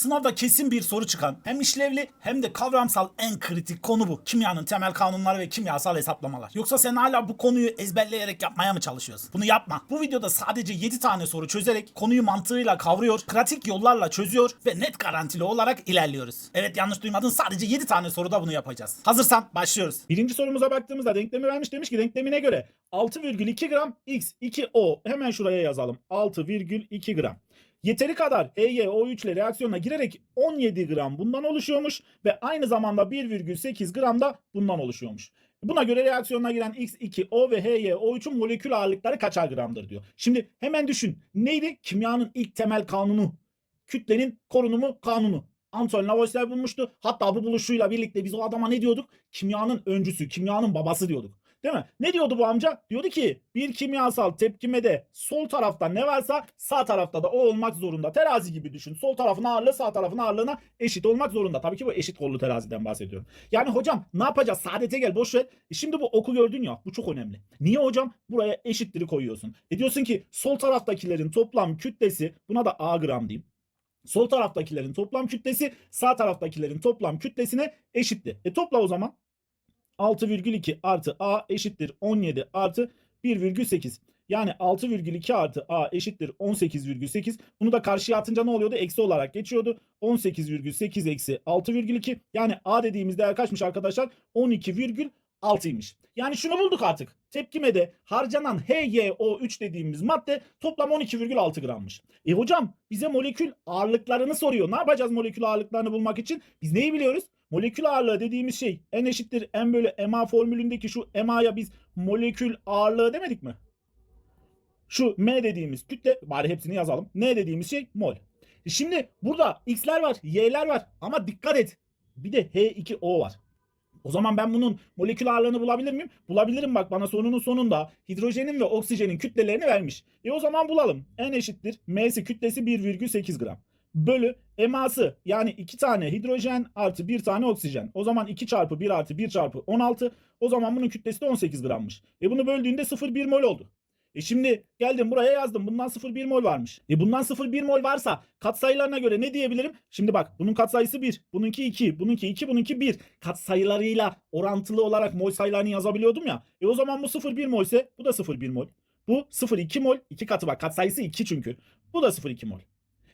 Sınavda kesin bir soru çıkan hem işlevli hem de kavramsal en kritik konu bu. Kimyanın temel kanunları ve kimyasal hesaplamalar. Yoksa sen hala bu konuyu ezberleyerek yapmaya mı çalışıyorsun? Bunu yapma. Bu videoda sadece 7 tane soru çözerek konuyu mantığıyla kavruyor, pratik yollarla çözüyor ve net garantili olarak ilerliyoruz. Evet yanlış duymadın sadece 7 tane soruda bunu yapacağız. Hazırsan başlıyoruz. Birinci sorumuza baktığımızda denklemi vermiş demiş ki denklemine göre 6,2 gram x 2o hemen şuraya yazalım 6,2 gram. Yeteri kadar HYO3 ile reaksiyona girerek 17 gram bundan oluşuyormuş ve aynı zamanda 1,8 gram da bundan oluşuyormuş. Buna göre reaksiyona giren X2O ve HYO3'ün molekül ağırlıkları kaçar gramdır diyor. Şimdi hemen düşün. Neydi? Kimyanın ilk temel kanunu. Kütlenin korunumu kanunu. Anton Lavoisier bulmuştu. Hatta bu buluşuyla birlikte biz o adama ne diyorduk? Kimyanın öncüsü, kimyanın babası diyorduk. Değil mi? Ne diyordu bu amca? Diyordu ki bir kimyasal tepkimede sol tarafta ne varsa sağ tarafta da o olmak zorunda. Terazi gibi düşün. Sol tarafın ağırlığı sağ tarafın ağırlığına eşit olmak zorunda. Tabii ki bu eşit kollu teraziden bahsediyorum. Yani hocam ne yapacağız? Saadete gel boş ver. E şimdi bu oku gördün ya bu çok önemli. Niye hocam? Buraya eşitleri koyuyorsun. E diyorsun ki sol taraftakilerin toplam kütlesi buna da A gram diyeyim. Sol taraftakilerin toplam kütlesi sağ taraftakilerin toplam kütlesine eşitti. E topla o zaman. 6,2 artı A eşittir 17 artı 1,8. Yani 6,2 artı A eşittir 18,8. Bunu da karşıya atınca ne oluyordu? Eksi olarak geçiyordu. 18,8 eksi 6,2. Yani A dediğimiz değer kaçmış arkadaşlar? 12,6'ymış. Yani şunu bulduk artık. Tepkimede harcanan HYO3 dediğimiz madde toplam 12,6 grammış. E hocam bize molekül ağırlıklarını soruyor. Ne yapacağız molekül ağırlıklarını bulmak için? Biz neyi biliyoruz? Molekül ağırlığı dediğimiz şey N eşittir M bölü MA formülündeki şu MA'ya biz molekül ağırlığı demedik mi? Şu M dediğimiz kütle bari hepsini yazalım. N dediğimiz şey mol. Şimdi burada X'ler var, Y'ler var ama dikkat et. Bir de H2O var. O zaman ben bunun molekül ağırlığını bulabilir miyim? Bulabilirim bak bana sorunun sonunda hidrojenin ve oksijenin kütlelerini vermiş. E o zaman bulalım. N eşittir M'si kütlesi 1,8 gram. Bölü eması yani 2 tane hidrojen artı 1 tane oksijen. O zaman 2 çarpı 1 artı 1 çarpı 16. O zaman bunun kütlesi de 18 grammış. E bunu böldüğünde 0,1 mol oldu. E şimdi geldim buraya yazdım. Bundan 0,1 mol varmış. E bundan 0,1 mol varsa katsayılarına göre ne diyebilirim? Şimdi bak bunun katsayısı 1, bununki 2, bununki 2, bununki 1. Katsayılarıyla orantılı olarak mol sayılarını yazabiliyordum ya. E o zaman bu 0,1 mol ise bu da 0,1 mol. Bu 0,2 mol. 2 katı bak katsayısı 2 çünkü. Bu da 0,2 mol.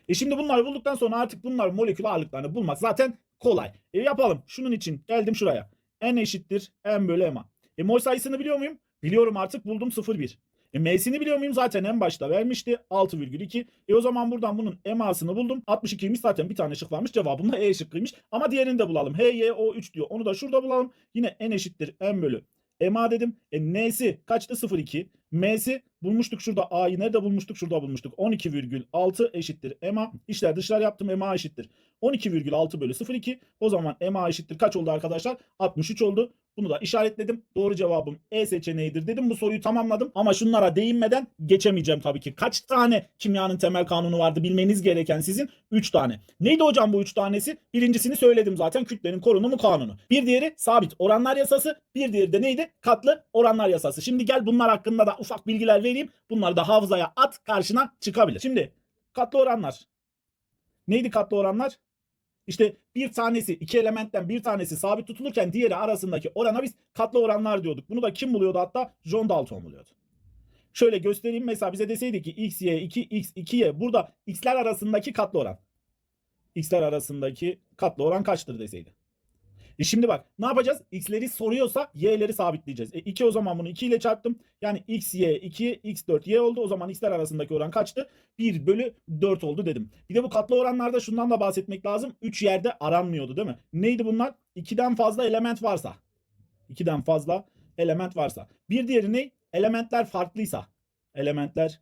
E şimdi bunları bulduktan sonra artık bunlar molekül ağırlıklarını bulmak zaten kolay. E yapalım. Şunun için geldim şuraya. N eşittir M bölü MA. E mol sayısını biliyor muyum? Biliyorum artık buldum 0,1. E M'sini biliyor muyum? Zaten en başta vermişti. 6,2. E o zaman buradan bunun MA'sını buldum. 62'ymiş zaten bir tane şık varmış. Cevabım da E şıkkıymış. Ama diğerini de bulalım. HYO3 diyor. Onu da şurada bulalım. Yine N eşittir M bölü MA dedim. E N'si kaçtı? 0,2. M'si bulmuştuk şurada. A'yı nerede bulmuştuk? Şurada bulmuştuk. 12,6 eşittir MA. İşler dışlar yaptım. MA eşittir. 12,6 bölü 0,2. O zaman MA eşittir. Kaç oldu arkadaşlar? 63 oldu. Bunu da işaretledim. Doğru cevabım E seçeneğidir dedim. Bu soruyu tamamladım. Ama şunlara değinmeden geçemeyeceğim tabii ki. Kaç tane kimyanın temel kanunu vardı bilmeniz gereken sizin? 3 tane. Neydi hocam bu 3 tanesi? Birincisini söyledim zaten kütlenin korunumu kanunu. Bir diğeri sabit oranlar yasası. Bir diğeri de neydi? Katlı oranlar yasası. Şimdi gel bunlar hakkında da ufak bilgiler vereyim. Bunları da hafızaya at karşına çıkabilir. Şimdi katlı oranlar. Neydi katlı oranlar? İşte bir tanesi iki elementten bir tanesi sabit tutulurken diğeri arasındaki orana biz katlı oranlar diyorduk. Bunu da kim buluyordu hatta? John Dalton buluyordu. Şöyle göstereyim mesela bize deseydi ki x, y, 2, x, 2y burada x'ler arasındaki katlı oran. x'ler arasındaki katlı oran kaçtır deseydi. E şimdi bak ne yapacağız? X'leri soruyorsa y'leri sabitleyeceğiz. E 2 o zaman bunu 2 ile çarptım. Yani x, y, 2, x, 4, y oldu. O zaman x'ler arasındaki oran kaçtı? 1 bölü 4 oldu dedim. Bir de bu katlı oranlarda şundan da bahsetmek lazım. 3 yerde aranmıyordu değil mi? Neydi bunlar? 2'den fazla element varsa. 2'den fazla element varsa. Bir diğeri ne? Elementler farklıysa. Elementler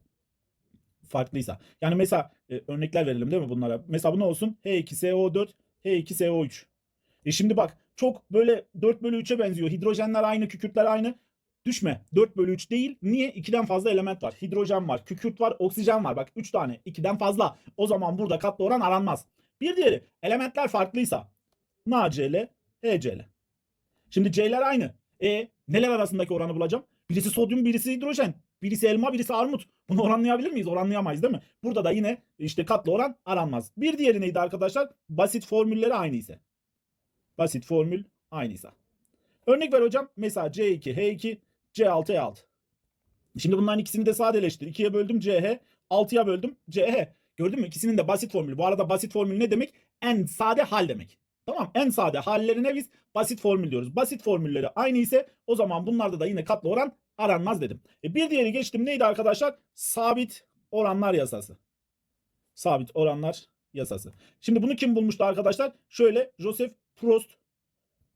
farklıysa. Yani mesela e, örnekler verelim değil mi bunlara? Mesela bu ne olsun? H2SO4, H2SO3. E şimdi bak çok böyle 4 bölü 3'e benziyor. Hidrojenler aynı, kükürtler aynı. Düşme. 4 bölü 3 değil. Niye? 2'den fazla element var. Hidrojen var, kükürt var, oksijen var. Bak 3 tane. 2'den fazla. O zaman burada katlı oran aranmaz. Bir diğeri elementler farklıysa. NaCl, HCl. Şimdi C'ler aynı. E neler arasındaki oranı bulacağım? Birisi sodyum, birisi hidrojen. Birisi elma birisi armut. Bunu oranlayabilir miyiz? Oranlayamayız değil mi? Burada da yine işte katlı oran aranmaz. Bir diğeri neydi arkadaşlar? Basit formülleri aynı ise. Basit formül aynıysa. Örnek ver hocam. Mesela C2, H2, C6, E6. Şimdi bunların ikisini de sadeleştir. 2'ye böldüm CH, 6'ya böldüm CH. Gördün mü? İkisinin de basit formülü. Bu arada basit formül ne demek? En sade hal demek. Tamam en sade hallerine biz basit formül diyoruz. Basit formülleri aynı ise o zaman bunlarda da yine katlı oran aranmaz dedim. E bir diğeri geçtim neydi arkadaşlar? Sabit oranlar yasası. Sabit oranlar yasası. Şimdi bunu kim bulmuştu arkadaşlar? Şöyle Joseph Proust.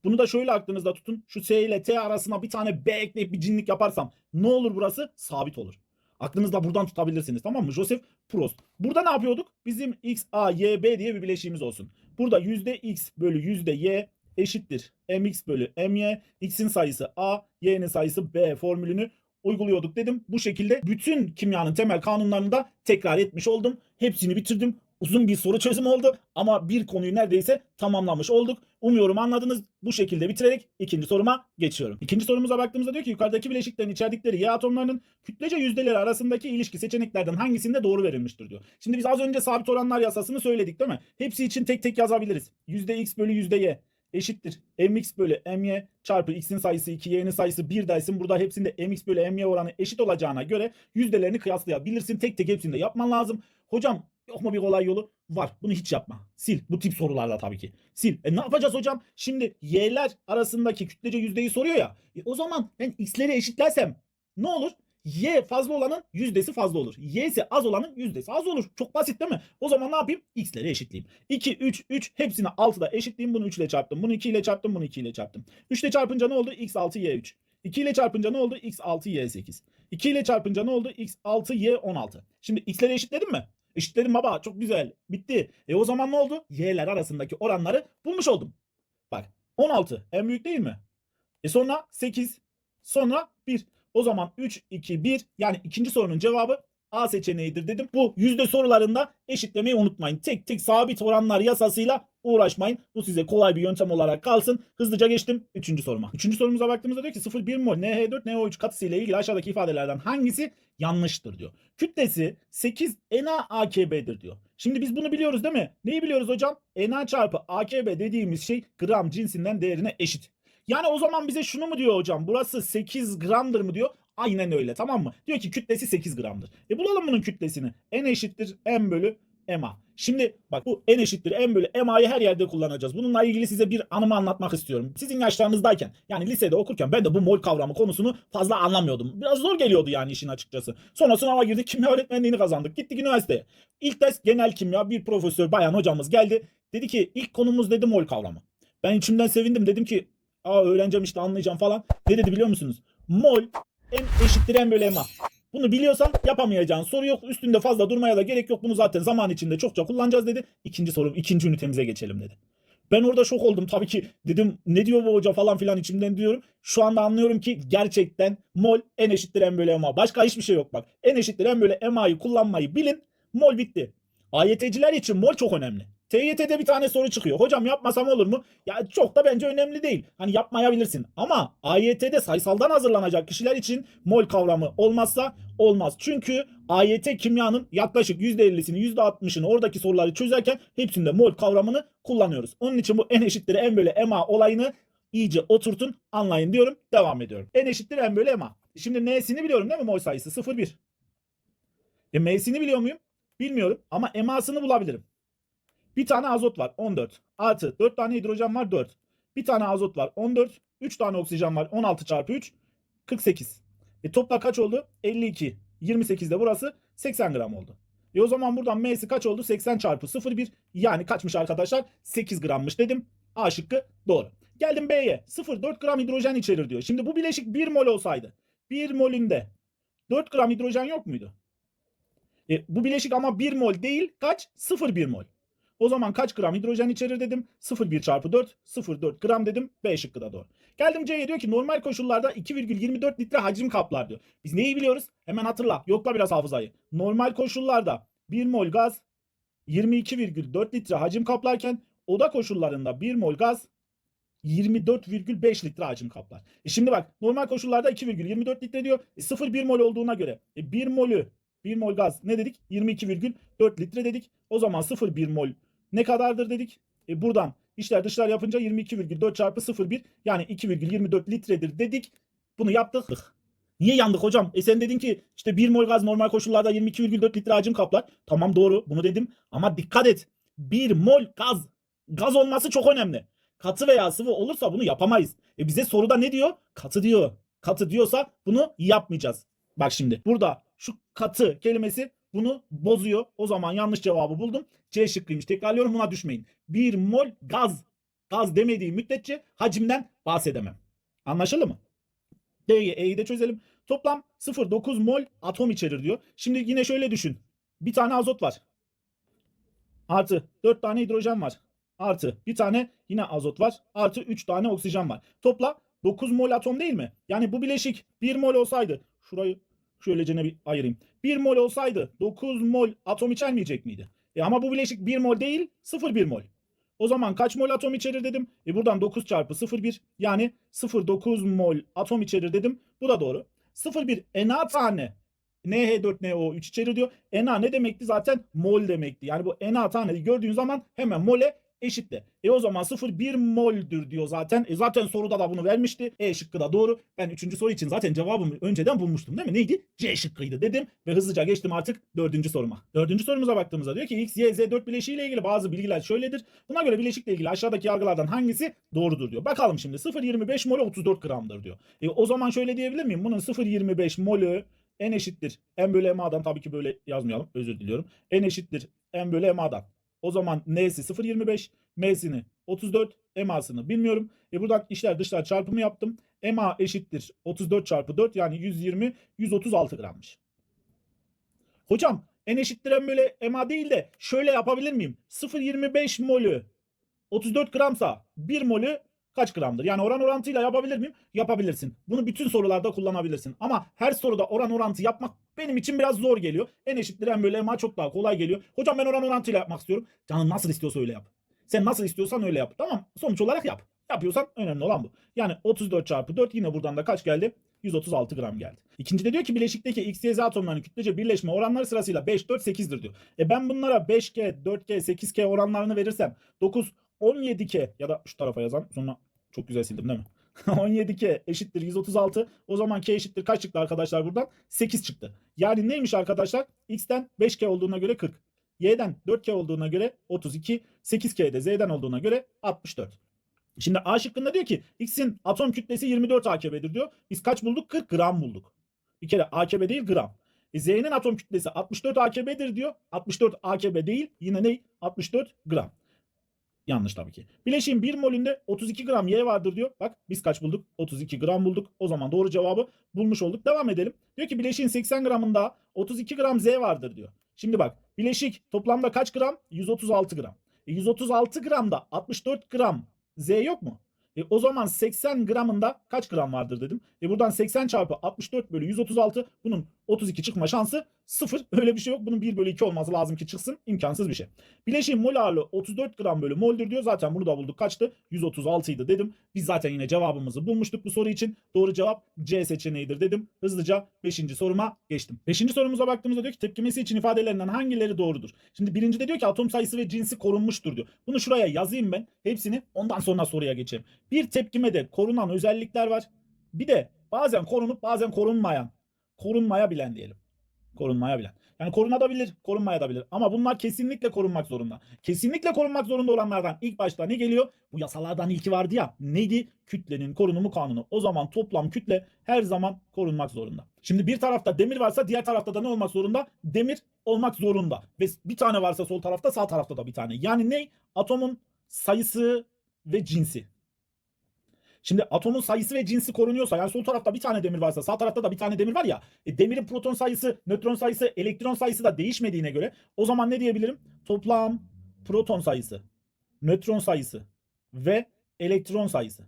Bunu da şöyle aklınızda tutun. Şu S ile T arasına bir tane B ekleyip bir cinlik yaparsam ne olur burası? Sabit olur. Aklınızda buradan tutabilirsiniz tamam mı? Joseph Proust. Burada ne yapıyorduk? Bizim X, A, Y, B diye bir bileşiğimiz olsun. Burada yüzde X bölü yüzde Y eşittir. MX bölü MY. X'in sayısı A, Y'nin sayısı B formülünü uyguluyorduk dedim. Bu şekilde bütün kimyanın temel kanunlarını da tekrar etmiş oldum. Hepsini bitirdim. Uzun bir soru çözümü oldu ama bir konuyu neredeyse tamamlamış olduk. Umuyorum anladınız. Bu şekilde bitirerek ikinci soruma geçiyorum. İkinci sorumuza baktığımızda diyor ki yukarıdaki bileşiklerin içerdikleri Y atomlarının kütlece yüzdeleri arasındaki ilişki seçeneklerden hangisinde doğru verilmiştir diyor. Şimdi biz az önce sabit oranlar yasasını söyledik değil mi? Hepsi için tek tek yazabiliriz. Yüzde X bölü yüzde Y eşittir. mx bölü my çarpı x'in sayısı 2, y'nin sayısı 1 dersin. Burada hepsinde mx bölü my oranı eşit olacağına göre yüzdelerini kıyaslayabilirsin. Tek tek hepsini de yapman lazım. Hocam yok mu bir kolay yolu? Var. Bunu hiç yapma. Sil. Bu tip sorularla tabii ki. Sil. E ne yapacağız hocam? Şimdi y'ler arasındaki kütlece yüzdeyi soruyor ya. E o zaman ben x'leri eşitlersem ne olur? Y fazla olanın yüzdesi fazla olur. Y ise az olanın yüzdesi az olur. Çok basit değil mi? O zaman ne yapayım? X'leri eşitleyeyim. 2, 3, 3 hepsini 6'da eşitleyeyim. Bunu 3 ile çarptım. Bunu 2 ile çarptım. Bunu 2 ile çarptım. 3 ile çarpınca ne oldu? X6, Y3. 2 ile çarpınca ne oldu? X6, Y8. 2 ile çarpınca ne oldu? X6, Y16. Şimdi X'leri eşitledim mi? Eşitledim baba. Çok güzel. Bitti. E o zaman ne oldu? Y'ler arasındaki oranları bulmuş oldum. Bak 16 en büyük değil mi? E sonra 8 sonra 1. O zaman 3, 2, 1 yani ikinci sorunun cevabı A seçeneğidir dedim. Bu yüzde sorularında eşitlemeyi unutmayın. Tek tek sabit oranlar yasasıyla uğraşmayın. Bu size kolay bir yöntem olarak kalsın. Hızlıca geçtim 3. soruma. 3. sorumuza baktığımızda diyor ki 0,1 mol NH4 NO3 katısı ile ilgili aşağıdaki ifadelerden hangisi yanlıştır diyor. Kütlesi 8 NaAKB'dir diyor. Şimdi biz bunu biliyoruz değil mi? Neyi biliyoruz hocam? Na çarpı AKB dediğimiz şey gram cinsinden değerine eşit. Yani o zaman bize şunu mu diyor hocam? Burası 8 gramdır mı diyor? Aynen öyle tamam mı? Diyor ki kütlesi 8 gramdır. E bulalım bunun kütlesini. N eşittir M bölü MA. Şimdi bak bu N eşittir M bölü MA'yı her yerde kullanacağız. Bununla ilgili size bir anımı anlatmak istiyorum. Sizin yaşlarınızdayken yani lisede okurken ben de bu mol kavramı konusunu fazla anlamıyordum. Biraz zor geliyordu yani işin açıkçası. Sonra sınava girdik kimya öğretmenliğini kazandık. Gittik üniversiteye. İlk ders genel kimya bir profesör bayan hocamız geldi. Dedi ki ilk konumuz dedi mol kavramı. Ben içimden sevindim dedim ki aa öğreneceğim işte anlayacağım falan. Ne dedi biliyor musunuz? Mol M eşittir M bölü MA. Bunu biliyorsan yapamayacağın soru yok. Üstünde fazla durmaya da gerek yok. Bunu zaten zaman içinde çokça kullanacağız dedi. İkinci sorum, ikinci ünitemize geçelim dedi. Ben orada şok oldum tabii ki. Dedim ne diyor bu hoca falan filan içimden diyorum. Şu anda anlıyorum ki gerçekten mol n eşittir m bölü ma. Başka hiçbir şey yok bak. n eşittir m bölü ma'yı kullanmayı bilin. Mol bitti. AYT'ciler için mol çok önemli. TYT'de bir tane soru çıkıyor. Hocam yapmasam olur mu? Ya çok da bence önemli değil. Hani yapmayabilirsin. Ama AYT'de sayısaldan hazırlanacak kişiler için mol kavramı olmazsa olmaz. Çünkü AYT kimyanın yaklaşık %50'sini %60'ını oradaki soruları çözerken hepsinde mol kavramını kullanıyoruz. Onun için bu n eşittir m bölü ma olayını iyice oturtun anlayın diyorum. Devam ediyorum. n eşittir m bölü ma. Şimdi n'sini biliyorum değil mi mol sayısı? 0,1. E m'sini biliyor muyum? Bilmiyorum ama MA'sını bulabilirim. Bir tane azot var 14. Artı 4 tane hidrojen var 4. Bir tane azot var 14. 3 tane oksijen var 16 çarpı 3 48. E topla kaç oldu? 52. 28 de burası 80 gram oldu. E o zaman buradan M'si kaç oldu? 80 çarpı 0,1 yani kaçmış arkadaşlar? 8 grammış dedim. A şıkkı doğru. Geldim B'ye. 0,4 gram hidrojen içerir diyor. Şimdi bu bileşik 1 mol olsaydı 1 molünde 4 gram hidrojen yok muydu? E, bu bileşik ama 1 mol değil kaç? 0,1 mol. O zaman kaç gram hidrojen içerir dedim. 0,1 çarpı 4 0,4 gram dedim. B şıkkı da doğru. Geldim C'ye diyor ki normal koşullarda 2,24 litre hacim kaplar diyor. Biz neyi biliyoruz? Hemen hatırla. Yokla biraz hafızayı. Normal koşullarda 1 mol gaz 22,4 litre hacim kaplarken oda koşullarında 1 mol gaz 24,5 litre hacim kaplar. E şimdi bak normal koşullarda 2,24 litre diyor. E 0,1 mol olduğuna göre e 1 molü 1 mol gaz ne dedik? 22,4 litre dedik. O zaman 0,1 mol ne kadardır dedik? E buradan içler dışlar yapınca 22,4 çarpı 0,1 yani 2,24 litredir dedik. Bunu yaptık. Niye yandık hocam? E sen dedin ki işte 1 mol gaz normal koşullarda 22,4 litre hacim kaplar. Tamam doğru bunu dedim ama dikkat et. 1 mol gaz. Gaz olması çok önemli. Katı veya sıvı olursa bunu yapamayız. E bize soruda ne diyor? Katı diyor. Katı diyorsa bunu yapmayacağız. Bak şimdi burada şu katı kelimesi bunu bozuyor. O zaman yanlış cevabı buldum. C şıkkıymış. Tekrarlıyorum buna düşmeyin. 1 mol gaz. Gaz demediği müddetçe hacimden bahsedemem. Anlaşıldı mı? D'yi E'yi de çözelim. Toplam 0,9 mol atom içerir diyor. Şimdi yine şöyle düşün. Bir tane azot var. Artı 4 tane hidrojen var. Artı bir tane yine azot var. Artı 3 tane oksijen var. Topla 9 mol atom değil mi? Yani bu bileşik 1 mol olsaydı şurayı şöylece bir ayırayım. 1 mol olsaydı 9 mol atom içermeyecek miydi? E ama bu bileşik 1 mol değil 0,1 mol. O zaman kaç mol atom içerir dedim. E buradan 9 çarpı 0,1 yani 0,9 mol atom içerir dedim. Bu da doğru. 0,1 Na tane NH4NO3 içerir diyor. Na ne demekti zaten? Mol demekti. Yani bu Na taneyi gördüğün zaman hemen mole eşitle. E o zaman 0,1 moldür diyor zaten. E zaten soruda da bunu vermişti. E şıkkı da doğru. Ben 3. soru için zaten cevabımı önceden bulmuştum değil mi? Neydi? C şıkkıydı dedim ve hızlıca geçtim artık 4. soruma. 4. sorumuza baktığımızda diyor ki X, Y, Z 4 bileşiğiyle ilgili bazı bilgiler şöyledir. Buna göre bileşikle ilgili aşağıdaki yargılardan hangisi doğrudur diyor. Bakalım şimdi 0,25 molü 34 gramdır diyor. E o zaman şöyle diyebilir miyim? Bunun 0,25 molü n eşittir. n bölü ma'dan tabii ki böyle yazmayalım. Özür diliyorum. n eşittir n bölü ma'dan. O zaman n'si 0,25, m'sini 34, ma'sını bilmiyorum. E buradan içler dışlar çarpımı yaptım. ma eşittir 34 çarpı 4 yani 120, 136 grammış. Hocam n eşittir n bölü ma değil de şöyle yapabilir miyim? 0,25 molü 34 gramsa 1 molü kaç gramdır? Yani oran orantıyla yapabilir miyim? Yapabilirsin. Bunu bütün sorularda kullanabilirsin. Ama her soruda oran orantı yapmak benim için biraz zor geliyor. En eşittir en bölü ma çok daha kolay geliyor. Hocam ben oran orantıyla yapmak istiyorum. Canın nasıl istiyorsa öyle yap. Sen nasıl istiyorsan öyle yap. Tamam sonuç olarak yap. Yapıyorsan önemli olan bu. Yani 34 çarpı 4 yine buradan da kaç geldi? 136 gram geldi. İkinci de diyor ki bileşikteki X, Y, Z atomlarının kütlece birleşme oranları sırasıyla 5, 4, 8'dir diyor. E ben bunlara 5K, 4K, 8K oranlarını verirsem 9, 17K ya da şu tarafa yazan sonra çok güzel sildim değil mi? 17K eşittir 136. O zaman K eşittir kaç çıktı arkadaşlar buradan? 8 çıktı. Yani neymiş arkadaşlar? X'ten 5K olduğuna göre 40. Y'den 4K olduğuna göre 32. 8K'de Z'den olduğuna göre 64. Şimdi A şıkkında diyor ki X'in atom kütlesi 24 AKB'dir diyor. Biz kaç bulduk? 40 gram bulduk. Bir kere AKB değil gram. E Z'nin atom kütlesi 64 AKB'dir diyor. 64 AKB değil. Yine ne? 64 gram. Yanlış tabii ki. Bileşiğin 1 molünde 32 gram Y vardır diyor. Bak biz kaç bulduk? 32 gram bulduk. O zaman doğru cevabı bulmuş olduk. Devam edelim. Diyor ki bileşiğin 80 gramında 32 gram Z vardır diyor. Şimdi bak bileşik toplamda kaç gram? 136 gram. E 136 gramda 64 gram Z yok mu? E o zaman 80 gramında kaç gram vardır dedim. E buradan 80 çarpı 64 bölü 136 bunun 32 çıkma şansı 0. Öyle bir şey yok. Bunun 1 bölü 2 olması lazım ki çıksın. İmkansız bir şey. Bileşiğin mol ağırlığı 34 gram bölü moldür diyor. Zaten bunu da bulduk. Kaçtı? 136 idi dedim. Biz zaten yine cevabımızı bulmuştuk bu soru için. Doğru cevap C seçeneğidir dedim. Hızlıca 5. soruma geçtim. 5. sorumuza baktığımızda diyor ki tepkimesi için ifadelerinden hangileri doğrudur? Şimdi birincide diyor ki atom sayısı ve cinsi korunmuştur diyor. Bunu şuraya yazayım ben. Hepsini ondan sonra soruya geçelim. Bir tepkimede korunan özellikler var. Bir de bazen korunup bazen korunmayan. Korunmayabilen diyelim. Korunmayabilen. Yani korunabilir, korunmayabilir. Ama bunlar kesinlikle korunmak zorunda. Kesinlikle korunmak zorunda olanlardan ilk başta ne geliyor? Bu yasalardan ilki vardı ya. Neydi? Kütlenin korunumu kanunu. O zaman toplam kütle her zaman korunmak zorunda. Şimdi bir tarafta demir varsa diğer tarafta da ne olmak zorunda? Demir olmak zorunda. Ve bir tane varsa sol tarafta sağ tarafta da bir tane. Yani ne? Atomun sayısı ve cinsi. Şimdi atomun sayısı ve cinsi korunuyorsa yani sol tarafta bir tane demir varsa sağ tarafta da bir tane demir var ya e, demirin proton sayısı, nötron sayısı, elektron sayısı da değişmediğine göre o zaman ne diyebilirim? Toplam proton sayısı, nötron sayısı ve elektron sayısı.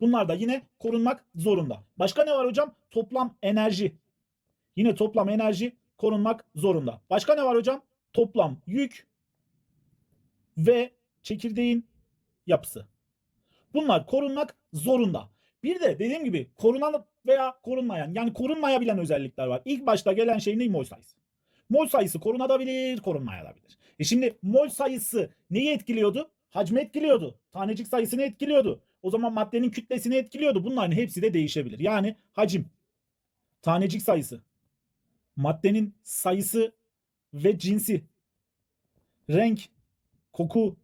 Bunlar da yine korunmak zorunda. Başka ne var hocam? Toplam enerji. Yine toplam enerji korunmak zorunda. Başka ne var hocam? Toplam yük ve çekirdeğin yapısı. Bunlar korunmak zorunda. Bir de dediğim gibi korunan veya korunmayan yani korunmayabilen özellikler var. İlk başta gelen şey ne? Mol sayısı. Mol sayısı korunabilir, korunmayabilir. E şimdi mol sayısı neyi etkiliyordu? Hacmi etkiliyordu. Tanecik sayısını etkiliyordu. O zaman maddenin kütlesini etkiliyordu. Bunların hepsi de değişebilir. Yani hacim, tanecik sayısı, maddenin sayısı ve cinsi, renk, koku,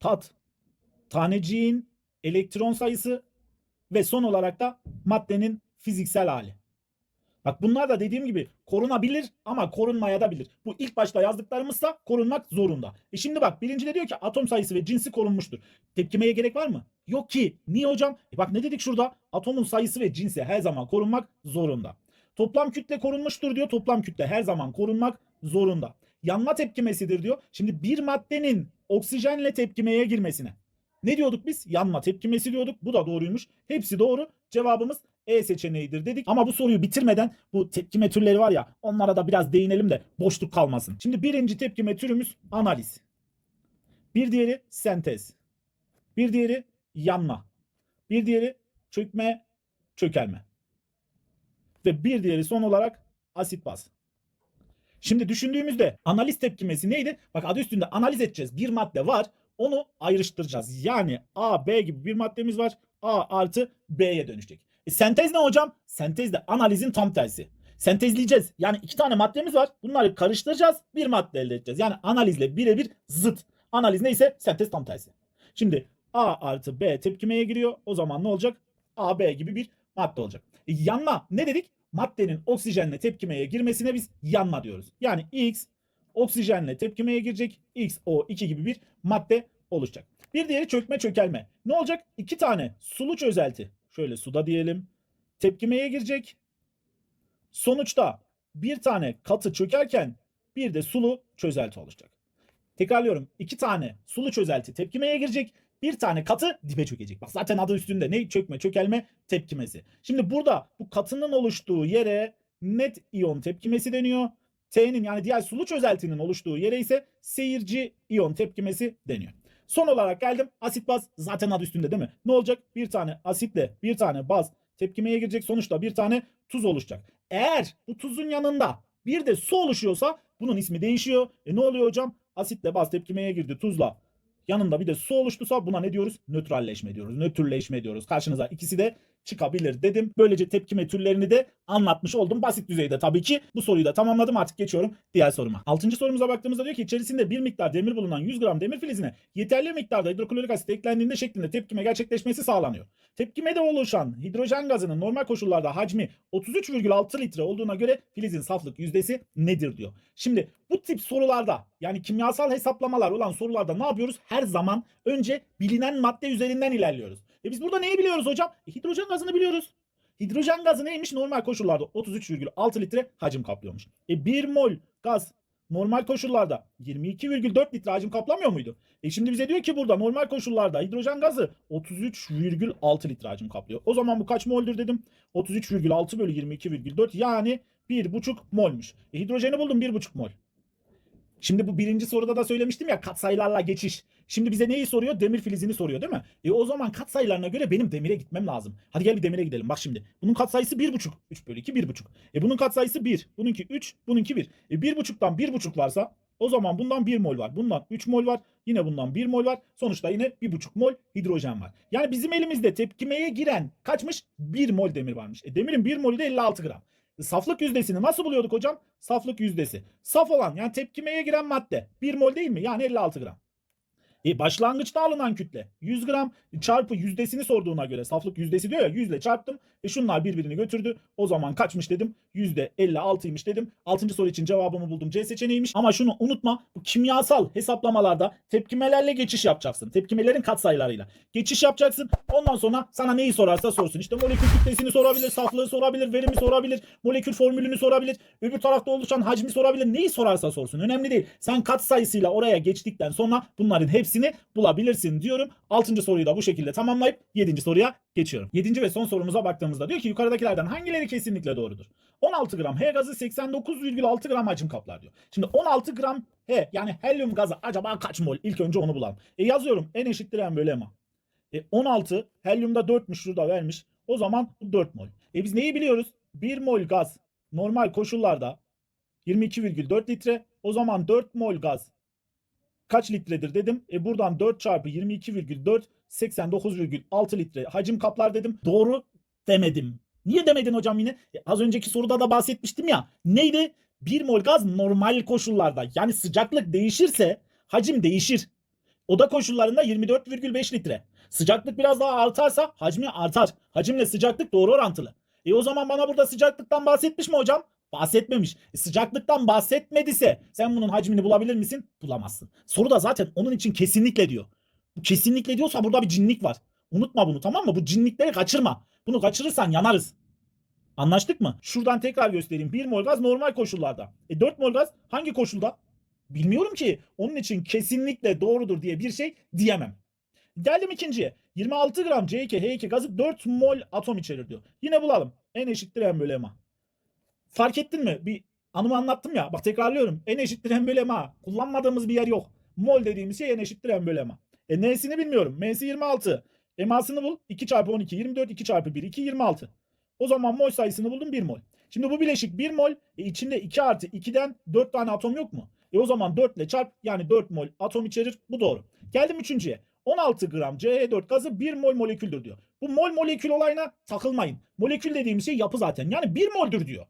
tat, taneciğin elektron sayısı ve son olarak da maddenin fiziksel hali. Bak bunlar da dediğim gibi korunabilir ama korunmaya da bilir. Bu ilk başta yazdıklarımızsa korunmak zorunda. E şimdi bak birincide diyor ki atom sayısı ve cinsi korunmuştur. Tepkimeye gerek var mı? Yok ki. Niye hocam? E bak ne dedik şurada? Atomun sayısı ve cinsi her zaman korunmak zorunda. Toplam kütle korunmuştur diyor. Toplam kütle her zaman korunmak zorunda. Yanma tepkimesidir diyor. Şimdi bir maddenin oksijenle tepkimeye girmesine. Ne diyorduk biz? Yanma tepkimesi diyorduk. Bu da doğruymuş. Hepsi doğru. Cevabımız E seçeneğidir dedik. Ama bu soruyu bitirmeden bu tepkime türleri var ya onlara da biraz değinelim de boşluk kalmasın. Şimdi birinci tepkime türümüz analiz. Bir diğeri sentez. Bir diğeri yanma. Bir diğeri çökme, çökelme. Ve bir diğeri son olarak asit baz. Şimdi düşündüğümüzde analiz tepkimesi neydi? Bak adı üstünde analiz edeceğiz. Bir madde var. Onu ayrıştıracağız. Yani A, B gibi bir maddemiz var. A artı B'ye dönüşecek. E, sentez ne hocam? Sentez de analizin tam tersi. Sentezleyeceğiz. Yani iki tane maddemiz var. Bunları karıştıracağız. Bir madde elde edeceğiz. Yani analizle birebir zıt. Analiz neyse sentez tam tersi. Şimdi A artı B tepkimeye giriyor. O zaman ne olacak? A, B gibi bir madde olacak. E, yanma ne dedik? Maddenin oksijenle tepkimeye girmesine biz yanma diyoruz. Yani X oksijenle tepkimeye girecek. XO2 gibi bir madde oluşacak. Bir diğeri çökme çökelme. Ne olacak? İki tane sulu çözelti. Şöyle suda diyelim. Tepkimeye girecek. Sonuçta bir tane katı çökerken bir de sulu çözelti oluşacak. Tekrarlıyorum. iki tane sulu çözelti tepkimeye girecek. Bir tane katı dibe çökecek. Bak zaten adı üstünde ne? Çökme, çökelme, tepkimesi. Şimdi burada bu katının oluştuğu yere net iyon tepkimesi deniyor. T'nin yani diğer sulu çözeltinin oluştuğu yere ise seyirci iyon tepkimesi deniyor. Son olarak geldim asit baz zaten adı üstünde değil mi? Ne olacak? Bir tane asitle bir tane baz tepkimeye girecek sonuçta bir tane tuz oluşacak. Eğer bu tuzun yanında bir de su oluşuyorsa bunun ismi değişiyor. E ne oluyor hocam? Asitle baz tepkimeye girdi tuzla. Yanında bir de su oluştursa buna ne diyoruz? Nötralleşme diyoruz. Nötrleşme diyoruz. Karşınıza ikisi de çıkabilir dedim. Böylece tepkime türlerini de anlatmış oldum. Basit düzeyde tabii ki. Bu soruyu da tamamladım. Artık geçiyorum diğer soruma. Altıncı sorumuza baktığımızda diyor ki içerisinde bir miktar demir bulunan 100 gram demir filizine yeterli miktarda hidroklorik asit eklendiğinde şeklinde tepkime gerçekleşmesi sağlanıyor. Tepkimede oluşan hidrojen gazının normal koşullarda hacmi 33,6 litre olduğuna göre filizin saflık yüzdesi nedir diyor. Şimdi bu tip sorularda yani kimyasal hesaplamalar olan sorularda ne yapıyoruz? Her zaman önce bilinen madde üzerinden ilerliyoruz. E biz burada neyi biliyoruz hocam? E hidrojen gazını biliyoruz. Hidrojen gazı neymiş? Normal koşullarda 33,6 litre hacim kaplıyormuş. E 1 mol gaz normal koşullarda 22,4 litre hacim kaplamıyor muydu? E şimdi bize diyor ki burada normal koşullarda hidrojen gazı 33,6 litre hacim kaplıyor. O zaman bu kaç moldür dedim? 33,6 bölü 22,4 yani 1,5 molmuş. E hidrojeni buldum 1,5 mol. Şimdi bu birinci soruda da söylemiştim ya katsayılarla geçiş. Şimdi bize neyi soruyor? Demir filizini soruyor değil mi? E o zaman katsayılarına göre benim demire gitmem lazım. Hadi gel bir demire gidelim. Bak şimdi. Bunun katsayısı 1,5. 3 bölü 2 1,5. E bunun katsayısı 1. Bununki 3. Bununki 1. E 1,5'tan 1,5 varsa o zaman bundan 1 mol var. Bundan 3 mol var. Yine bundan 1 mol var. Sonuçta yine 1,5 mol hidrojen var. Yani bizim elimizde tepkimeye giren kaçmış? 1 mol demir varmış. E demirin 1 molü de 56 gram. Saflık yüzdesini nasıl buluyorduk hocam? Saflık yüzdesi. Saf olan yani tepkimeye giren madde 1 mol değil mi? Yani 56 gram. E başlangıçta alınan kütle 100 gram çarpı yüzdesini sorduğuna göre saflık yüzdesi diyor ya 100 ile çarptım. E şunlar birbirini götürdü. O zaman kaçmış dedim? Yüzde 56'ymış dedim. 6. soru için cevabımı buldum. C seçeneğiymiş. Ama şunu unutma. Bu kimyasal hesaplamalarda tepkimelerle geçiş yapacaksın. Tepkimelerin katsayılarıyla. Geçiş yapacaksın. Ondan sonra sana neyi sorarsa sorsun. İşte molekül kütlesini sorabilir, saflığı sorabilir, verimi sorabilir, molekül formülünü sorabilir, öbür tarafta oluşan hacmi sorabilir. Neyi sorarsa sorsun. Önemli değil. Sen katsayısıyla oraya geçtikten sonra bunların hepsini bulabilirsin diyorum. 6. soruyu da bu şekilde tamamlayıp 7. soruya geçiyorum. 7. ve son sorumuza baktığımızda diyor ki yukarıdakilerden hangileri kesinlikle doğrudur? 16 gram H gazı 89,6 gram hacim kaplar diyor. Şimdi 16 gram H yani helyum gazı acaba kaç mol? İlk önce onu bulalım. E yazıyorum N eşittir M bölü M. E 16 helyumda 4'müş şurada vermiş. O zaman bu 4 mol. E biz neyi biliyoruz? 1 mol gaz normal koşullarda 22,4 litre. O zaman 4 mol gaz kaç litredir dedim. E buradan 4 çarpı 22,4 89,6 litre hacim kaplar dedim. Doğru demedim. Niye demedin hocam yine? E, az önceki soruda da bahsetmiştim ya. Neydi? 1 mol gaz normal koşullarda yani sıcaklık değişirse hacim değişir. Oda koşullarında 24,5 litre. Sıcaklık biraz daha artarsa hacmi artar. Hacimle sıcaklık doğru orantılı. E o zaman bana burada sıcaklıktan bahsetmiş mi hocam? Bahsetmemiş. E sıcaklıktan bahsetmediyse sen bunun hacmini bulabilir misin? Bulamazsın. Soru da zaten onun için kesinlikle diyor. Bu kesinlikle diyorsa burada bir cinlik var. Unutma bunu tamam mı? Bu cinlikleri kaçırma. Bunu kaçırırsan yanarız. Anlaştık mı? Şuradan tekrar göstereyim. 1 mol gaz normal koşullarda. E 4 mol gaz hangi koşulda? Bilmiyorum ki. Onun için kesinlikle doğrudur diye bir şey diyemem. Geldim ikinciye. 26 gram C2H2 gazı 4 mol atom içerir diyor. Yine bulalım. N eşittir M bölü M. Fark ettin mi? Bir anımı anlattım ya. Bak tekrarlıyorum. N eşittir M bölü M. A. Kullanmadığımız bir yer yok. Mol dediğimiz şey N eşittir M bölü M. A. E N'sini bilmiyorum. M'si 26. MA'sını bul. 2 çarpı 12 24 2 çarpı 1 2 26. O zaman mol sayısını buldum 1 mol. Şimdi bu bileşik 1 mol e içinde 2 artı 2'den 4 tane atom yok mu? E o zaman 4 ile çarp yani 4 mol atom içerir. Bu doğru. Geldim üçüncüye. 16 gram CH4 gazı 1 mol moleküldür diyor. Bu mol molekül olayına takılmayın. Molekül dediğimiz şey yapı zaten. Yani 1 moldür diyor.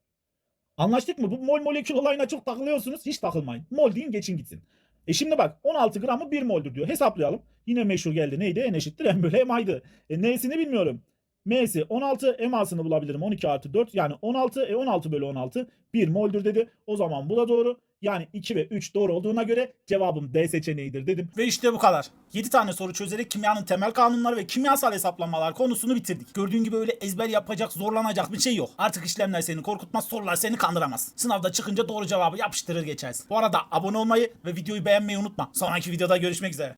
Anlaştık mı? Bu mol molekül olayına çok takılıyorsunuz. Hiç takılmayın. Mol deyin geçin gitsin. E şimdi bak 16 gramı 1 moldür diyor. Hesaplayalım. Yine meşhur geldi. Neydi? N eşittir M bölü M'aydı. E N'sini bilmiyorum. M'si 16, MA'sını bulabilirim. 12 artı 4 yani 16, e 16 bölü 16 1 moldür dedi. O zaman bu da doğru. Yani 2 ve 3 doğru olduğuna göre cevabım D seçeneğidir dedim. Ve işte bu kadar. 7 tane soru çözerek kimyanın temel kanunları ve kimyasal hesaplamalar konusunu bitirdik. Gördüğün gibi öyle ezber yapacak, zorlanacak bir şey yok. Artık işlemler seni korkutmaz, sorular seni kandıramaz. Sınavda çıkınca doğru cevabı yapıştırır geçersin. Bu arada abone olmayı ve videoyu beğenmeyi unutma. Sonraki videoda görüşmek üzere.